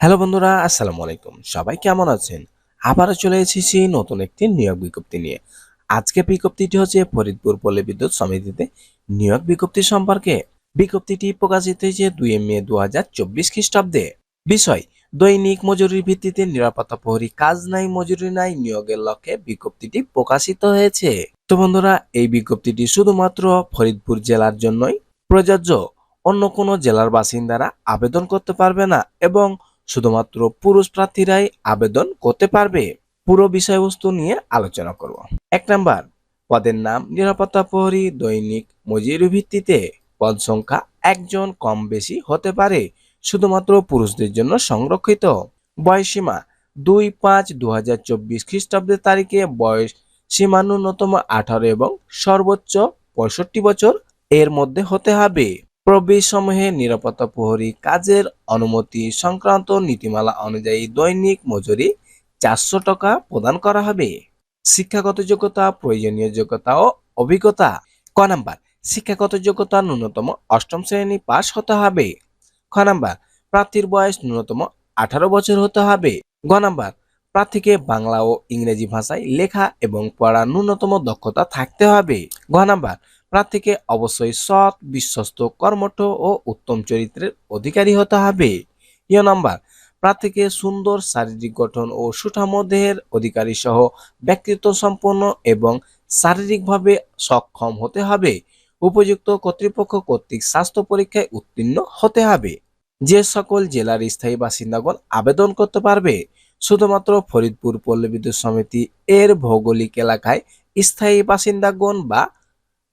Hello বন্ধুরা, আসসালামু আলাইকুম। সবাই কেমন আছেন? আবারও চলে এসেছি নতুন একটি নিয়োগ বিজ্ঞপ্তি নিয়ে। আজকে বিজ্ঞপ্তিটি হচ্ছে ফরিদপুর পল্লী বিদ্যুৎ সমিতিতে নিয়োগ বিজ্ঞপ্তি সম্পর্কে। বিজ্ঞপ্তিটি প্রকাশিত হয়েছে দুই মে দু হাজার চব্বিশ খ্রিস্টাব্দে। বিষয়, দৈনিক মজুরির ভিত্তিতে নিরাপত্তা প্রহরী কাজ নাই, মজুরি নাই, নিয়োগের লক্ষ্যে বিজ্ঞপ্তিটি প্রকাশিত হয়েছে। তো বন্ধুরা, এই বিজ্ঞপ্তিটি শুধুমাত্র ফরিদপুর জেলার জন্যই প্রযোজ্য। অন্য কোনো জেলার বাসিন্দারা আবেদন করতে পারবে না এবং শুধুমাত্র পুরুষ প্রার্থীরাই আবেদন করতে পারবে। পুরো বিষয়বস্তু নিয়ে আলোচনা করব। এক নাম্বার, পদের নাম, নিরাপত্তা প্রহরী, দৈনিক মজুরি ভিত্তিতে পদ সংখ্যা একজন কম বেশি হতে পারে, শুধুমাত্র পুরুষদের জন্য সংরক্ষিত। বয়সীমা দুই পাঁচ দু হাজার চব্বিশ খ্রিস্টাব্দের তারিখে বয়স সীমা ন্যূনতম আঠারো এবং সর্বোচ্চ পঁয়ষট্টি বছর এর মধ্যে হতে হবে। প্রবেশ সমূহে নিরাপত্তা প্রহরী কাজের অনুমতি সংক্রান্ত নীতিমালা অনুযায়ী দৈনিক মজুরি চারশো টাকা প্রদান করা হবে। শিক্ষাগত যোগ্যতা, প্রয়োজনীয় যোগ্যতা ও অভিজ্ঞতা। ক নাম্বার, শিক্ষাগত যোগ্যতা ন্যূনতম অষ্টম শ্রেণি পাস হতে হবে। খ নাম্বার, প্রার্থীর বয়স ন্যূনতম আঠারো বছর হতে হবে। গ নাম্বার, প্রার্থীকে বাংলা ও ইংরেজি ভাষায় লেখা এবং পড়া ন্যূনতম দক্ষতা থাকতে হবে। ঘ নাম্বার প্রার্থীকে অবশ্যই সৎ, বিশ্বস্ত, কর্মঠ ও উত্তম চরিত্রের অধিকারী হতে হবে। ইয় নাম্বার, প্রার্থীকে সুন্দর শারীরিক গঠন ও সুঠাম দেহের অধিকারী সহ ব্যক্তিত্ব সম্পন্ন এবং শারীরিকভাবে সক্ষম হতে হবে। উপযুক্ত কর্তৃপক্ষ কর্তৃক স্বাস্থ্য পরীক্ষায় উত্তীর্ণ হতে হবে। যে সকল জেলার স্থায়ী বাসিন্দাগণ আবেদন করতে পারবে, শুধুমাত্র ফরিদপুর পল্লী বিদ্যুৎ সমিতি এর ভৌগোলিক এলাকায় স্থায়ী বাসিন্দাগণ বা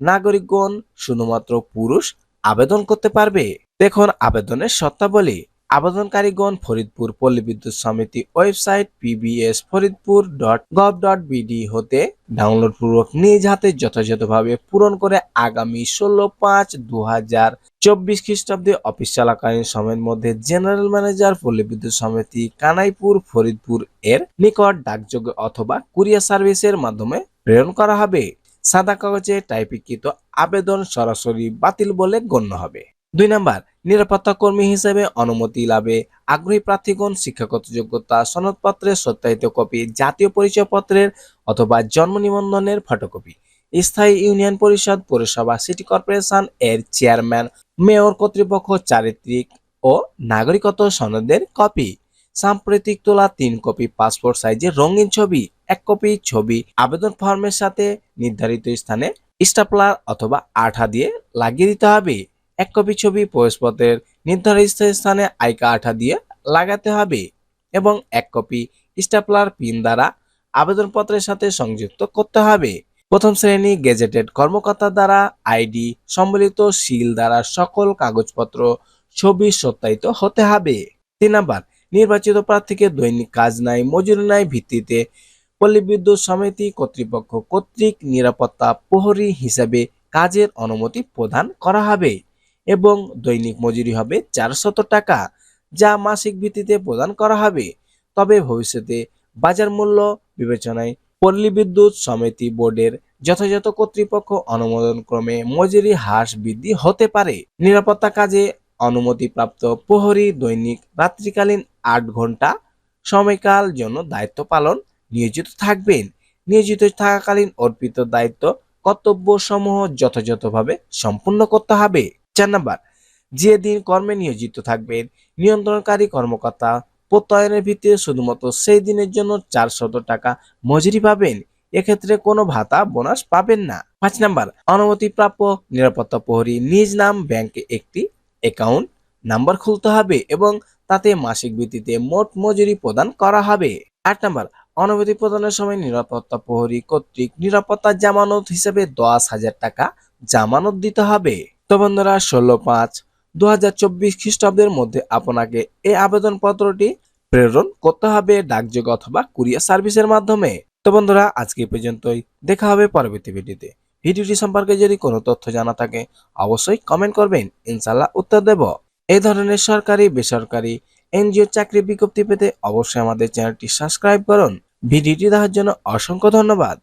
নাগরিকগণ শুধুমাত্র পুরুষ আবেদন করতে পারবে। দেখুন আবেদনের শর্তাবলী। আবেদনকারীগণ ফরিদপুর পল্লী বিদ্যুৎ সমিতি website PBS Faridpur dot gov dot BD হতে ডাউনলোড পূর্বক নিজ হাতে যথাযথভাবে পূরণ করে আগামী ষোলো পাঁচ দু হাজার চব্বিশ খ্রিস্টাব্দে অফিস চলাকালীন সময়ের মধ্যে জেনারেল ম্যানেজার পল্লী বিদ্যুৎ সমিতি কানাইপুর ফরিদপুর এর নিকট ডাকযোগে অথবা কুরিয়ার সার্ভিসের মাধ্যমে প্রেরণ করা হবে। সাদা কাগজে টাইপিকৃত আবেদন সরাসরি বাতিল বলে গণ্য হবে। দুই নাম্বার, নিরাপত্তা কর্মী হিসেবে অনুমতি লাভে আগ্রহী প্রার্থীগণ শিক্ষাগত যোগ্যতা, সনদপত্রের সত্যায়িত কপি, জাতীয় পরিচয়পত্রের অথবা জন্ম নিবন্ধনের ফটোকপি। স্থায়ী ইউনিয়ন পরিষদ, পৌরসভা, সিটি কর্পোরেশন এর চেয়ারম্যান, মেয়র কর্তৃপক্ষ, চারিত্রিক ও নাগরিকত্ব সনদের কপি। সাম্প্রতিক তোলা তিন কপি পাসপোর্ট সাইজের রঙিন ছবি, এক কপি ছবি আবেদন ফর্মের সাথে নির্ধারিত স্থানে স্টাপলার অথবা আঠা দিয়ে লাগিয়ে দিতে হবে। এক কপি ছবি প্রবেশপত্রের নির্ধারিত স্থানে আইকা আঠা দিয়ে লাগাতে হবে এবং এক কপি স্টাপলার পিন দ্বারা আবেদনপত্রের সাথে সংযুক্ত করতে হবে। প্রথম শ্রেণি গেজেটেড কর্মকর্তা দ্বারা আইডি সম্বলিত সিল দ্বারা সকল কাগজপত্র ছবি সত্যায়িত হতে হবে। তিন নাম্বার নির্বাচিত প্রার্থীকে দৈনিক কাজ নাই, মজুরি নাই ভিত্তিতে পল্লী বিদ্যুৎ সমিতি কর্তৃপক্ষ কর্তৃক নিরাপত্তা প্রহরী হিসাবে কাজের অনুমতি প্রদান করা হবে এবং দৈনিক মজুরি হবে চারশত টাকা, যা মাসিক ভিত্তিতে প্রদান করা হবে। তবে ভবিষ্যতে বাজার মূল্য বিবেচনায় পল্লী বিদ্যুৎ সমিতি বোর্ডের যথাযথ কর্তৃপক্ষ অনুমোদন ক্রমে মজুরি হ্রাস বৃদ্ধি হতে পারে। নিরাপত্তা কাজে অনুমতিপ্রাপ্ত প্রহরী দৈনিক রাত্রিকালীন আট ঘণ্টা সময়কাল জন্য দায়িত্ব পালন নিয়োজিত থাকবেন। নিয়োজিত থাকাকালীন অর্পিত দায়িত্ব কর্তব্য সমূহ যথাযথভাবে সম্পূর্ণ করতে হবে। চার নাম্বার, যে দিন কর্মে নিয়োজিত থাকবেন, নিয়ন্ত্রণকারী কর্মকর্তা প্রত্যয়নের ভিত্তিতে শুধুমাত্র সেই দিনের জন্য চারশত টাকা মজুরি পাবেন। এক্ষেত্রে কোনো ভাতা, বোনাস পাবেন না। পাঁচ নাম্বার অনুমতিপ্রাপ্য নিরাপত্তা প্রহরী নিজ নাম ব্যাংকে একটি অ্যাকাউন্ট, নাম্বার খুলতে হবে এবং তাতে মাসিক ভিত্তিতে মোট মজুরি প্রদান করা হবে। আট নাম্বার অনুমতি প্রদানের সময় নিরাপত্তা প্রহরী কর্তৃক নিরাপত্তা জামানত হিসেবে দশ হাজার টাকা জামানত দিতে হবে। তো বন্ধুরা, ষোলো পাঁচ দু হাজার চব্বিশ খ্রিস্টাব্দের মধ্যে আপনাকে এই আবেদনপত্রটি প্রেরণ করতে হবে ডাকযোগ অথবা কুরিয়ার সার্ভিসের মাধ্যমে। তো বন্ধুরা, আজকে পর্যন্তই। দেখা হবে পরবর্তী ভিডিওতে। ভিডিওটি সম্পর্কে যদি কোনো তথ্য জানা থাকে, অবশ্যই কমেন্ট করবেন। ইনশাল্লাহ উত্তর দেব। এই ধরনের সরকারি, বেসরকারি, এনজিও চাকরি বিজ্ঞপ্তি পেতে অবশ্যই আমাদের চ্যানেলটি সাবস্ক্রাইব করুন। ভিডিওটি দেখার জন্য অসংখ্য ধন্যবাদ।